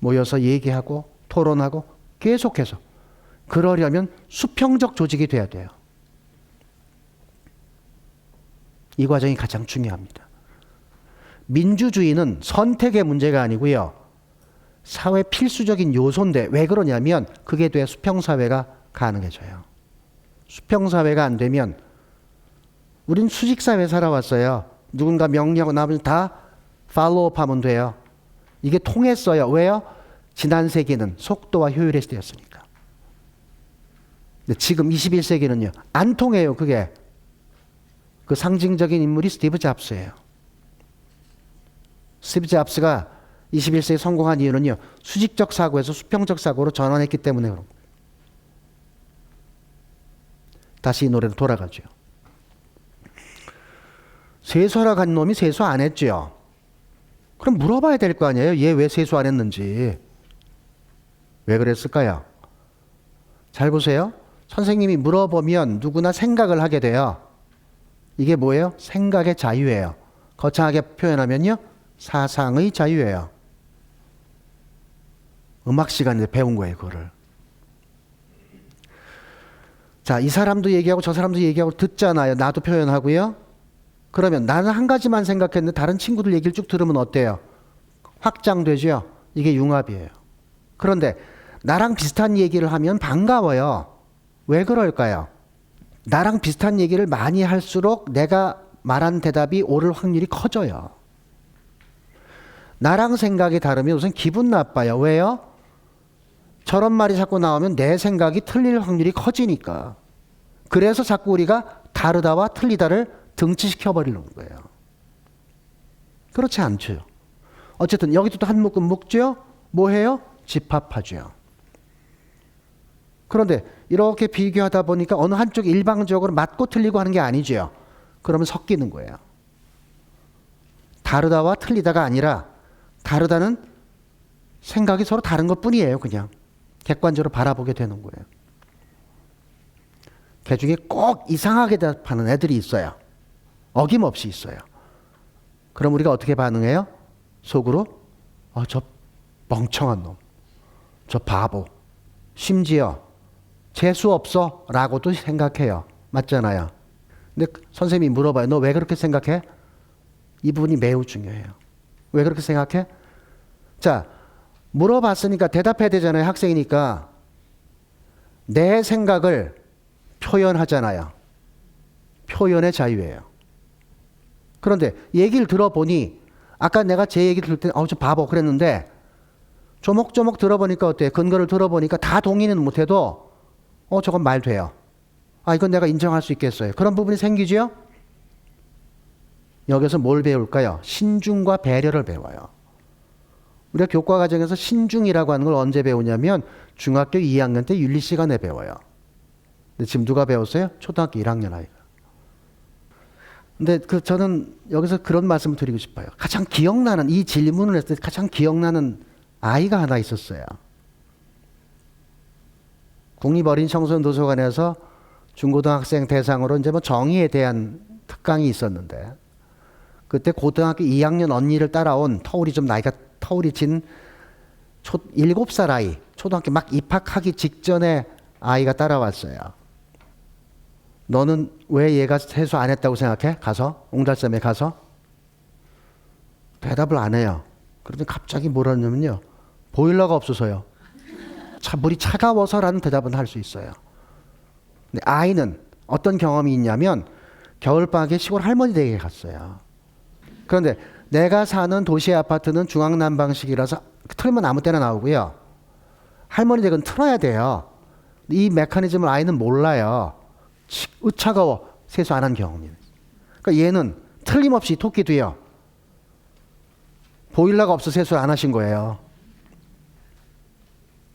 모여서 얘기하고 토론하고 계속해서 그러려면 수평적 조직이 돼야 돼요. 이 과정이 가장 중요합니다. 민주주의는 선택의 문제가 아니고요. 사회 필수적인 요소인데 왜 그러냐면 그게 돼야 수평사회가 가능해져요. 수평사회가 안 되면 우린 수직사회 살아왔어요. 누군가 명령하고 나면 다 팔로우업 하면 돼요. 이게 통했어요. 왜요? 지난 세기는 속도와 효율의 시대였으니까. 근데 지금 21세기는요. 안 통해요. 그게. 그 상징적인 인물이 스티브 잡스예요. 스티브 잡스가 21세기 성공한 이유는요. 수직적 사고에서 수평적 사고로 전환했기 때문에 그런 거예요. 다시 이 노래로 돌아가죠. 세수하러 간 놈이 세수 안 했죠. 그럼 물어봐야 될 거 아니에요. 얘 왜 세수 안 했는지. 왜 그랬을까요? 잘 보세요. 선생님이 물어보면 누구나 생각을 하게 돼요. 이게 뭐예요? 생각의 자유예요. 거창하게 표현하면요. 사상의 자유예요. 음악 시간에 배운 거예요, 그거를. 자, 이 사람도 얘기하고 저 사람도 얘기하고 듣잖아요. 나도 표현하고요. 그러면 나는 한 가지만 생각했는데 다른 친구들 얘기를 쭉 들으면 어때요? 확장되죠? 이게 융합이에요. 그런데 나랑 비슷한 얘기를 하면 반가워요. 왜 그럴까요? 나랑 비슷한 얘기를 많이 할수록 내가 말한 대답이 옳을 확률이 커져요. 나랑 생각이 다르면 우선 기분 나빠요. 왜요? 저런 말이 자꾸 나오면 내 생각이 틀릴 확률이 커지니까. 그래서 자꾸 우리가 다르다와 틀리다를 등치시켜 버리는 거예요. 그렇지 않죠. 어쨌든 여기도 또 한 묶음 묶죠. 뭐 해요? 집합하죠. 그런데 이렇게 비교하다 보니까 어느 한쪽이 일방적으로 맞고 틀리고 하는 게 아니죠. 그러면 섞이는 거예요. 다르다와 틀리다가 아니라 다르다는 생각이 서로 다른 것 뿐이에요. 그냥 객관적으로 바라보게 되는 거예요. 개 중에 꼭 이상하게 대답하는 애들이 있어요. 어김없이 있어요. 그럼 우리가 어떻게 반응해요? 속으로 어, 저 멍청한 놈, 저 바보, 심지어 재수 없어 라고도 생각해요. 맞잖아요. 근데 선생님이 물어봐요. 너 왜 그렇게 생각해? 이 부분이 매우 중요해요. 왜 그렇게 생각해? 자, 물어봤으니까 대답해야 되잖아요. 학생이니까. 내 생각을 표현하잖아요. 표현의 자유예요. 그런데 얘기를 들어보니 아까 내가 제 얘기 들을 때, 어, 저 바보 그랬는데 조목조목 들어보니까 어때요? 근거를 들어보니까 다 동의는 못해도 어, 저건 말 돼요. 아, 이건 내가 인정할 수 있겠어요. 그런 부분이 생기죠? 여기서 뭘 배울까요? 신중과 배려를 배워요. 우리가 교과 과정에서 신중이라고 하는 걸 언제 배우냐면 중학교 2학년 때 윤리 시간에 배워요. 근데 지금 누가 배웠어요? 초등학교 1학년 아이가. 근데 그 저는 여기서 그런 말씀을 드리고 싶어요. 가장 기억나는 이 질문을 했을 때 가장 기억나는 아이가 하나 있었어요. 국립어린 청소년 도서관에서 중고등학생 대상으로 이제 뭐 정의에 대한 특강이 있었는데 그때 고등학교 2학년 언니를 따라온 터울이 좀 나이가 터울이 진 초, 7살 아이, 초등학교 막 입학하기 직전에 아이가 따라왔어요. 너는 왜 얘가 세수 안 했다고 생각해? 가서? 옹달샘에 가서? 대답을 안 해요. 그러더니 갑자기 뭐라냐면요. 보일러가 없어서요. 차, 물이 차가워서라는 대답은 할 수 있어요. 근데 아이는 어떤 경험이 있냐면 겨울방학에 시골 할머니 댁에 갔어요. 그런데 내가 사는 도시 아파트는 중앙난방식이라서 틀면 아무 때나 나오고요. 할머니 댁은 틀어야 돼요. 이 메커니즘을 아이는 몰라요. 으차가워 세수 안 한 경험이. 그러니까 얘는 틀림없이 토끼도요. 보일러가 없어 세수를 안 하신 거예요.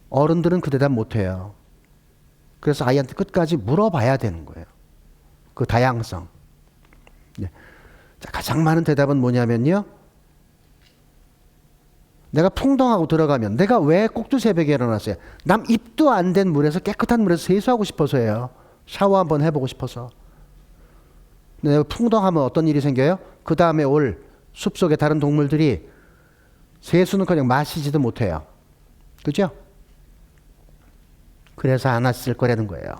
어른들은 그 대답 못 해요. 그래서 아이한테 끝까지 물어봐야 되는 거예요. 그 다양성. 네. 자, 가장 많은 대답은 뭐냐면요. 내가 풍덩하고 들어가면 내가 왜 꼭두 새벽에 일어났어요? 남 입도 안 된 물에서 깨끗한 물에서 세수하고 싶어서예요. 샤워 한번 해보고 싶어서. 내가 풍덩하면 어떤 일이 생겨요? 그 다음에 올 숲속의 다른 동물들이 세수는 그냥 마시지도 못해요. 그죠? 그래서 안 왔을 거라는 거예요.